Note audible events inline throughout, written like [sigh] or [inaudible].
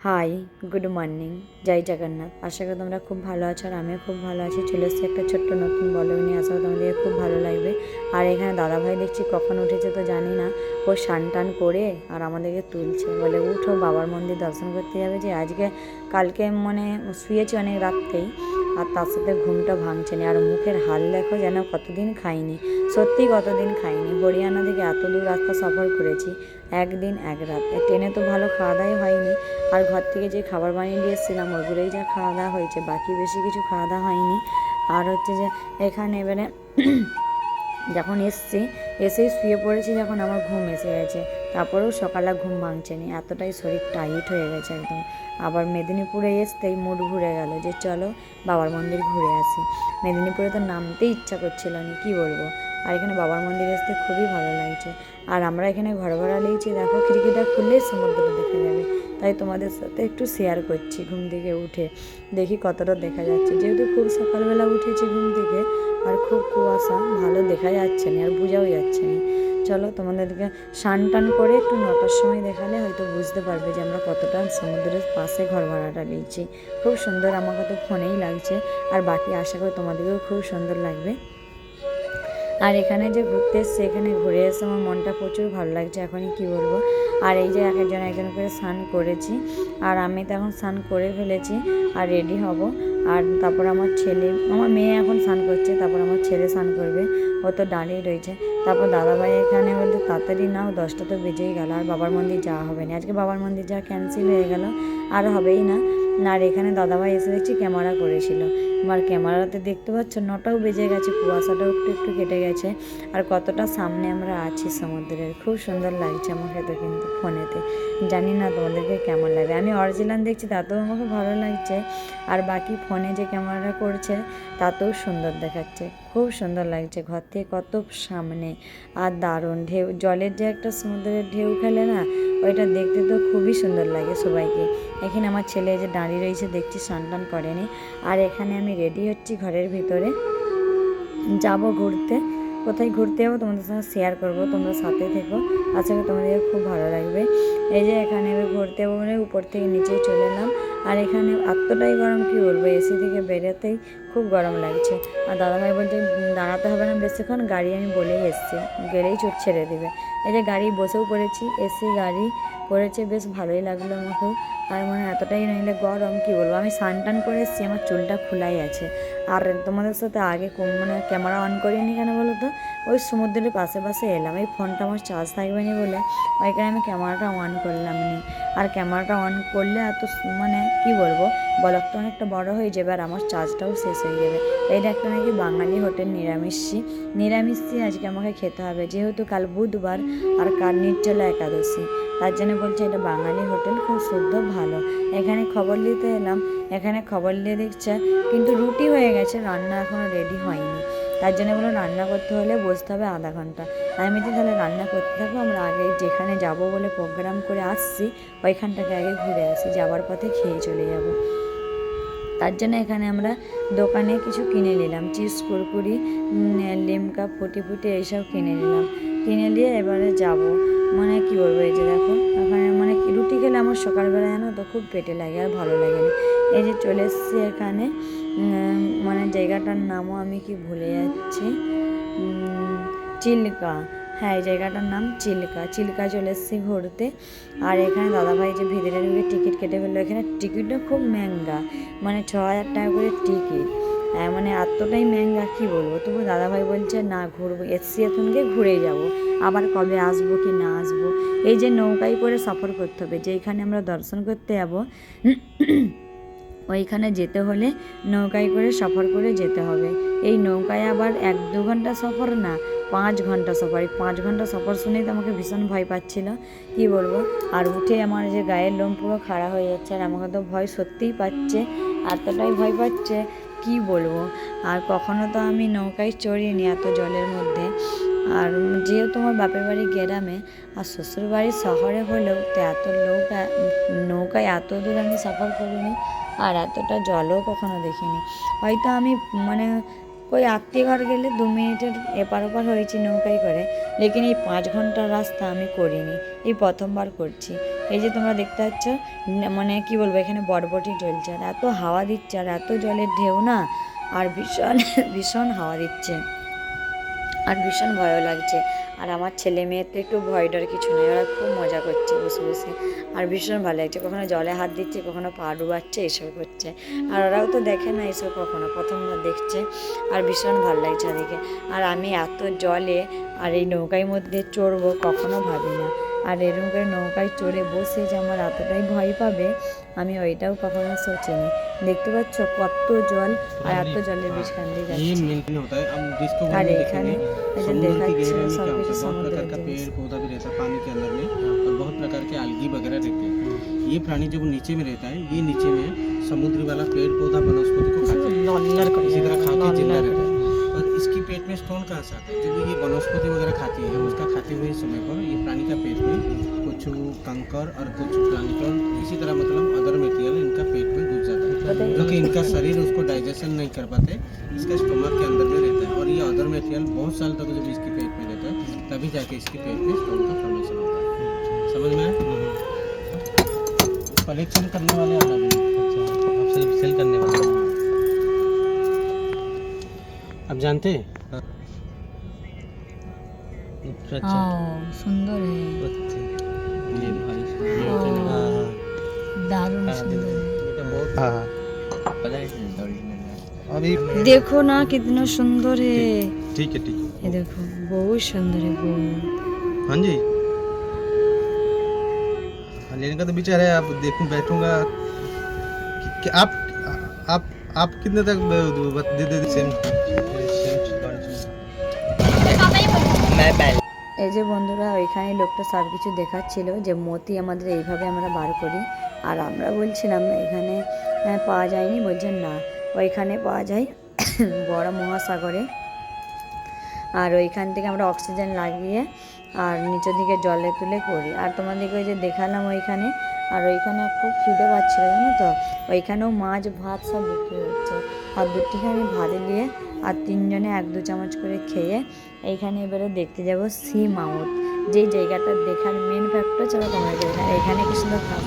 Hi good morning Jai Jagannath আশা করি তোমরা খুব ভালো আছো আর আমিও খুব ভালো আছি। চলে এসেছি একটা ছোট্ট নতুন বলগ নিয়ে আশা করি তোমাদের খুব ভালো লাগবে। আর এখানে দাদাভাই দেখছি কখন উঠেছে তো জানি না। ও সান টান করে আর আমাদেরকে তুলছে। বলে, উঠো, বাবার মন্দির দর্শন করতে যাবে যে আজকে কালকে মানে শুয়েছি অনেক রাত্রেই। আর তার সাথে ঘুমটা ভাঙছে না। আর মুখের হাল দেখো যেন কতদিন খাইনি। সত্যি কতদিন খাইনি। হরিয়ানা থেকে এত দূর রাস্তা সফর করেছি, একদিন এক রাত। ট্রেনে তো ভালো খাওয়া দাওয়াই হয়নি। আর ঘর থেকে যে খাবার বানিয়ে দিয়ে এসেছিলাম, ওগুলোই যা খাওয়া দাওয়া হয়েছে। বাকি বেশি কিছু খাওয়া দাওয়া হয়নি। আর হচ্ছে যে এখানে এবারে যখন এসছি, এসেই শুয়ে পড়েছি যখন আমার ঘুম এসে গেছে। তারপরেও সকালে ঘুম ভাঙছে নি এতটাই শরীর টাইট হয়ে গেছে একদম। আবার মেদিনীপুরে এসতেই মুড ঘুরে গেল যে চলো বাবার মন্দির ঘুরে আসি। মেদিনীপুরে তো নামতে ইচ্ছা করছিল না, কী বলব? আর এখানে বাবার মন্দির আসতে খুবই ভালো লাগছে। আর আমরা এখানে ঘর ভাড়া নিয়েছি, দেখো খিড়কিটা খুললেই সমুদ্র দেখা যাবে। তাই তোমাদের সাথে একটু শেয়ার করছি ঘুম থেকে উঠে। দেখি কতটা দেখা যাচ্ছে। যেহেতু খুব সকালবেলা উঠেছি ঘুম থেকে, আর খুব কুয়াশা, ভালো দেখা যাচ্ছে না, আর বোঝাও যাচ্ছে না। চলো তোমাদেরকে স্নান টান করে একটু নটার সময় দেখালে হয়তো বুঝতে পারবে যে আমরা কতটা সমুদ্রের পাশে ঘর ভাড়াটা নিয়েছি। খুব সুন্দর আমাকে তো ফোনেই লাগছে। আর বাকি আশা করি তোমাদেরকেও খুব সুন্দর লাগবে। আর এখানে যে ঘুরতে এসছে এখানে ঘুরে এসে আমার মনটা প্রচুর ভালো লাগছে, এখনই কি বলব? আর এই যে এক একজন একজন করে স্নান করেছি, আর আমি তো এখন স্নান করে ফেলেছি, আর রেডি হব। আর তারপর আমার ছেলে, আমার মেয়ে এখন স্নান করছে, তারপর আমার ছেলে স্নান করবে। ও তো দাঁড়িয়ে রয়েছে। তারপর দাদাভাই এখানে বলতে তাড়াতাড়ি নাও, দশটা তো বেজেই গেল, আর বাবার মন্দির যাওয়া হবে না। আজকে বাবার মন্দির যাওয়া ক্যান্সেল হয়ে গেল, আর হবেই না। আর এখানে দাদাভাই এসে দেখছি ক্যামেরা করেছিল। আমার ক্যামেরাতে দেখতে পাচ্ছ, নটাও বেজে গেছে, কুয়াশাটাও একটু একটু কেটে গেছে। আর কতটা সামনে আমরা আছি সমুদ্রের, খুব সুন্দর লাগছে আমাকে তো কিন্তু ফোনেতে। জানি না তোমাদেরকে কেমন লাগে। আমি অরিজিনাল দেখছি, তাতেও আমাকে ভালো লাগছে। আর বাকি ফোনে যে ক্যামেরা করছে, তাতেও সুন্দর দেখাচ্ছে। খুব সুন্দর লাগছে, ঘর থেকে কত সামনে। আর দারুণ ঢেউ, জলের যে একটা সমুদ্রের ঢেউ খেলে না, ওইটা দেখতে তো খুবই সুন্দর লাগে সবাইকে। এখানে আমার ছেলে যে দাঁড়িয়ে রয়েছে দেখছি স্নান করেনি। আর এখানে আমি রেডি হচ্ছি ঘরের ভিতরে। যাব ঘুরতে। কোথায় ঘুরতে যাব তোমাদের সঙ্গে শেয়ার করব, তোমরা সাথে থেকো। আশা করি তোমাদের খুব ভালো লাগবে। এই যে এখানে আমি ঘুরতে যাব বলে উপর থেকে নিচে চলে এলাম। আর এখানে এতটাই গরম কী বলব এসি থেকে বেরোতেই খুব গরম লাগছে। আর দাদাভাই বলছে দাঁড়াতে হবে না বেশিক্ষণ, গাড়ি আমি বলেই এসছি। গেলেই চোট ছেড়ে দেবে। এই যে গাড়ি বসেও পড়েছি, এসি, গাড়ি পড়েছে বেশ ভালোই লাগল আমাকেও আর মানে এতটাই নইলে গরম, কী বলব? আমি স্নান টান করে এসেছি, আমার চুলটা খোলাই আছে। আর তোমাদের সাথে আগে মানে ক্যামেরা অন করিনি কেন বলো তো? ওই সমুদ্রের পাশে পাশে এলাম। এই ফোনটা আমার চার্জ থাকবে না বলে ওইখানে আমি ক্যামেরাটা অন করলাম নি। আর ক্যামেরাটা অন করলে এত মানে কি বলব? বলকটা অনেকটা বড় হয়ে যাবে আর আমার চার্জটাও শেষ হয়ে যাবে। এইটা একটা নাকি বাঙালি হোটেল নিরামিষি। নিরামিষই আজকে আমাকে খেতে হবে। যেহেতু কাল বুধবার আর কাল নির্জলা একাদশী। তার জন্য বলছে, এটা বাঙালি হোটেল, খুব শুদ্ধ, ভালো। এখানে খবর নিতে এলাম। এখানে খবর নিয়ে দেখছে, কিন্তু রুটি হয়ে গেছে, রান্না এখনও রেডি হয়নি। তার জন্য বলল, রান্না করতে হলে বসতে হবে আধা ঘণ্টা। আমি বলছি, তাহলে রান্না করতে থাকব আমরা আগে যেখানে যাব বলে প্রোগ্রাম করে আসছি, ওইখানটাকে আগে ঘুরে আসি, যাওয়ার পথে খেয়ে চলে যাব। তার জন্য এখানে আমরা দোকানে কিছু কিনে নিলাম, চিপস, কুরকুরি লিমকা, ফুটি ফুটি, এইসব কিনে নিলাম। কিনে নিয়ে এবারে যাব। মানে কি বলব, এই যে দেখো, ওখানে মানে রুটি খেলে আমার সকালবেলা জানো তো খুব পেটে লাগে আর ভালো লাগে না। এই যে চলে এসেছি এখানে মানে জায়গাটার নামও আমি কি ভুলে যাচ্ছি। চিল্কা। হ্যাঁ এই জায়গাটার নাম চিল্কা। চিল্কা চলে এসেছি ঘুরতে। আর এখানে দাদাভাই যে ভিতরে ঢুকে টিকিট কেটে ফেলল, এখানে টিকিটটা খুব মেঙ্গা মানে ছ হাজার টাকা করে টিকিট। মানে এতটাই মেঙ্গা কী বলব? তবু দাদাভাই বলছে, না, ঘুরবো। এসছি এখনকে ঘুরে যাব। আবার কবে আসব কি না আসব? এই যে নৌকায় করে সফর করতে হবে যেখানে আমরা দর্শন করতে যাব, ওইখানে যেতে হলে নৌকায় করে সফর করে যেতে হবে। এই নৌকায় আবার এক দু ঘণ্টা সফর না, পাঁচ ঘণ্টা সফর। এই পাঁচ ঘণ্টা সফর শুনেই তো আমাকে ভীষণ ভয় পাচ্ছিল, কি বলব? আর উঠে আমার যে গায়ের লোম পুরো খাড়া হয়ে যাচ্ছে, আর আমাকে তো ভয় সত্যিই পাচ্ছে, এতটাই ভয় পাচ্ছে কি বলব? আর কখনো তো আমি নৌকায় চড়িনি এত জলের মধ্যে। আর যেহেতু আমার বাপের বাড়ি গ্রামে, আর শ্বশুর বাড়ি শহরে হলেও তো এত লোক, নৌকায় এত দূর আমি সফর করিনি, আর এতটা জলও কখনো দেখিনি। হয়তো আমি মানে ওই আত্মীয় ঘর গেলে দু মিনিটের এপার ওপার হয়েছি নৌকায় করে। লেকিন এই পাঁচ ঘণ্টার রাস্তা আমি করিনি। এই প্রথমবার করছি। এই যে তোমরা দেখতে পাচ্ছ মানে কি বলব, এখানে বটবটি চলছে আর এত হাওয়া দিচ্ছে আর এত জলের ঢেউ না? আর ভীষণ ভীষণ হাওয়া দিচ্ছে। আর ভীষণ ভয়ও লাগছে। আর আমার ছেলে মেয়ের তো একটু ভয় ডর কিছু নেই ওরা খুব মজা করছে বসে বসে আর ভীষণ ভালো লাগছে, কখনো জলে হাত দিচ্ছে, কখনো পা ডুবাচ্ছে, এসব করছে। আর ওরাও তো দেখে না এসব কখনো, প্রথমবার দেখছে। আর ভীষণ ভালো লাগছে ওদিকে আর আমি এত জলে আর এই নৌকায় মধ্যে চড়বো কখনো ভাবি না আর এরকম করে নৌকায় চড়ে বসে যে আমার এতটাই ভয় পাবে আমি ওইটাও কখনো সোচিনি দেখতে পাচ্ছ কত জল আর এত জলের বিষখান দিয়ে ये যাচ্ছে मेंटेन होता है अब जिसको আর घूमने এখানে देखेंगे এই যে समुद्र की দেখাচ্ছে गहराई में সব क्या কিছু होता है बहुत সমুদ্রের प्रकार का জিনিস पेड़ पौधा भी रहता है पानी के अंदर में और बहुत प्रकार के algae वगैरह रहते हैं ये प्राणी जब नीचे में रहता है ये नीचे में समुद्री वाला पेड़ पौधा वनस्पति को खाते हैं इसी तरह खा के जिंदा रहता है और इसकी पेट में स्टोन कहाँ से आता है? जब ये वनस्पति वगैरह खाती है उसका खाते हुए समय पर ये प्राणी का पेट में कुछ कंकर और कुछ प्लांटन इसी तरह मतलब अदर मटेरियल इनका पेट में घुस जाता है। बताइए। जो कि इनका शरीर उसको डाइजेशन नहीं कर पाते इसका स्टोमक के अंदर में रहता है। और ये अदर मटेरियल बहुत साल तक जब इसके पेट में रहता है तभी जाके इसके पेट में स्टोन का फॉर्मेशन होता है। समझ में आया? कलेक्शन करने वाले अच्छा आप सिर्फ़ सेल करने वाले। आप जानते हैं अच्छा अच्छा সুন্দর अच्छा। ये भाई हाँ। हाँ हाँ দারুণ সুন্দর बेटा बहुत हाँ हाँ अभी देखो ना कितना सुंदर है ठीक है ठीक है ये देखो बहुत सुंदर है बहुत हाँ जी हाँ, लेने का तो विचार है आप देखूं बैठूंगा कि, कि आप आप आप कितने तक ब- ब- दे दे सेम এই যে বন্ধুরা ওইখানে লোকটা সব কিছু দেখাচ্ছিল যে মতি আমাদের এইভাবে আমরা বার করি আর আমরা বলছিলাম এখানে আহ, পাওয়া যায়নি বলছেন না ওইখানে পাওয়া যায় [coughs] বড় মহাসাগরে আর ওইখান থেকে আমরা অক্সিজেন লাগিয়ে আর নিচের দিকে জলে তুলে করি। আর তোমাদেরকে ওই যে দেখালাম ওইখানে, আর ওইখানে খুব খিদে পাচ্ছিল, জানো তো? ওইখানেও মাছ, ভাত সব বিক্রি হচ্ছে। আর দুটিখানি ভাতে দিয়ে আর তিনজনে এক দু চামচ করে খেয়ে এইখানে এবারে দেখতে যাব সি মাউথ। যেই জায়গাটা দেখার মেন ফ্যাক্টর চলো তোমাদের এখানে কি সুন্দর কাজ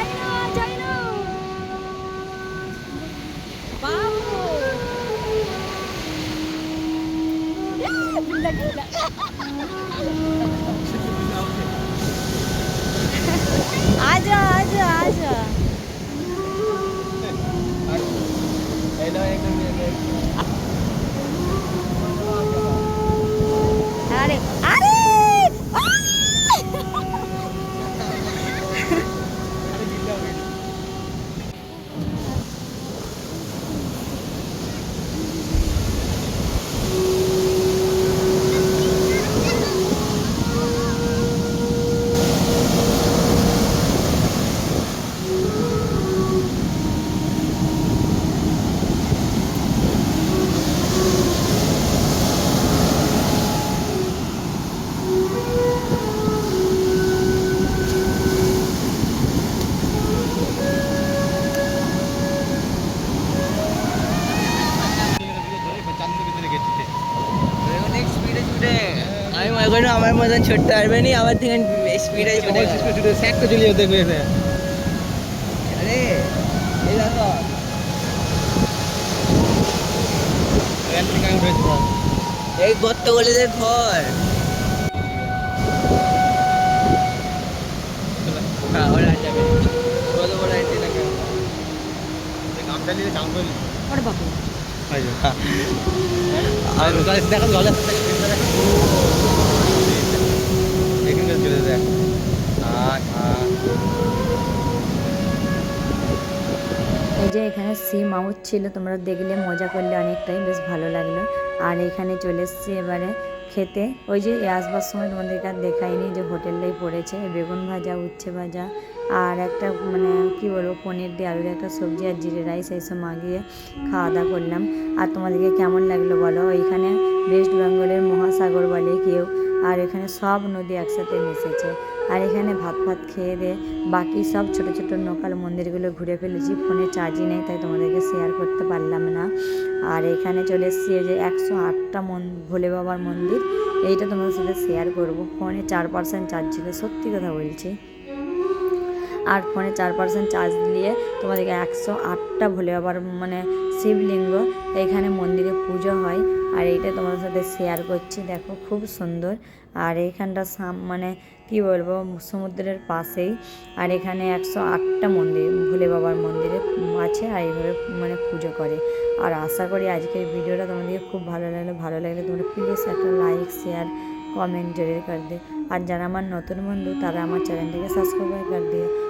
যাই না যাই না বাবু। বিল্লা বিল্লা আজা আমার মতন ছুটতে পারবে নি আবার থেকে স্পিডে ছুটে ছুটে স্যাকটা ঝুলিয়ে দেখবে আরে এই দেখো এই গর্ত গলিদের ঘর দেখো জলের এখানে সি মাউথ ছিল, তোমরা দেখলে, মজা করলে অনেকটাই, বেশ ভালো লাগল। আর এখানে চলে এসছি এবারে খেতে। ওই যে আসবার সময় তোমাদেরকে আর দেখাইনি যে হোটেলটাই পড়েছে। বেগুন ভাজা, উচ্ছে ভাজা আর একটা মানে কি বলব, পনির দিয়ে আলুর একটা সবজি আর জিরে রাইস এইসব মাগিয়ে খাওয়া দাওয়া করলাম। আর তোমাদেরকে কেমন লাগল বলো? ওইখানে ওয়েস্ট বেঙ্গলের মহাসাগর বলে কেউ, আর এখানে সব নদী একসাথে মিশেছে। আর এখানে ভাত ভাত খেয়ে দিয়ে বাকি সব ছোট ছোট লোকাল মন্দিরগুলো ঘুরে ফেলেছি, ফোনে চার্জই নেই, তাই তোমাদেরকে শেয়ার করতে পারলাম না। আর এখানে চলে এসেছি যে একশো আটটা মন, ভোলে বাবার মন্দির, এইটা তোমাদের সাথে শেয়ার করব। ফোনে চার পার্সেন্ট চার্জ ছিল, সত্যি কথা বলছি। আর ফোনে চার পার্সেন্ট চার্জ দিয়ে তোমাদেরকে একশো আটটা ভোলে বাবার মানে শিবলিঙ্গ এখানে মন্দিরে পুজো হয়। আর এইটা তোমাদের সাথে শেয়ার করছি, দেখো খুব সুন্দর। আর এইখানটা সাম- মানে কি বলব, সমুদ্রের পাশেই। আর এখানে একশো আটটা মন্দির, ভোলে বাবার মন্দিরে আছে আর এইভাবে মানে পুজো করে। আর আশা করি আজকের ভিডিওটা তোমাদেরকে খুব ভালো লাগলে। ভালো লাগলে তোমরা প্লিজ একটা লাইক শেয়ার কমেন্ট জরুর কর আর যারা আমার নতুন বন্ধু, তারা আমার চ্যানেলটিকে সাবস্ক্রাইব করে দিয়ে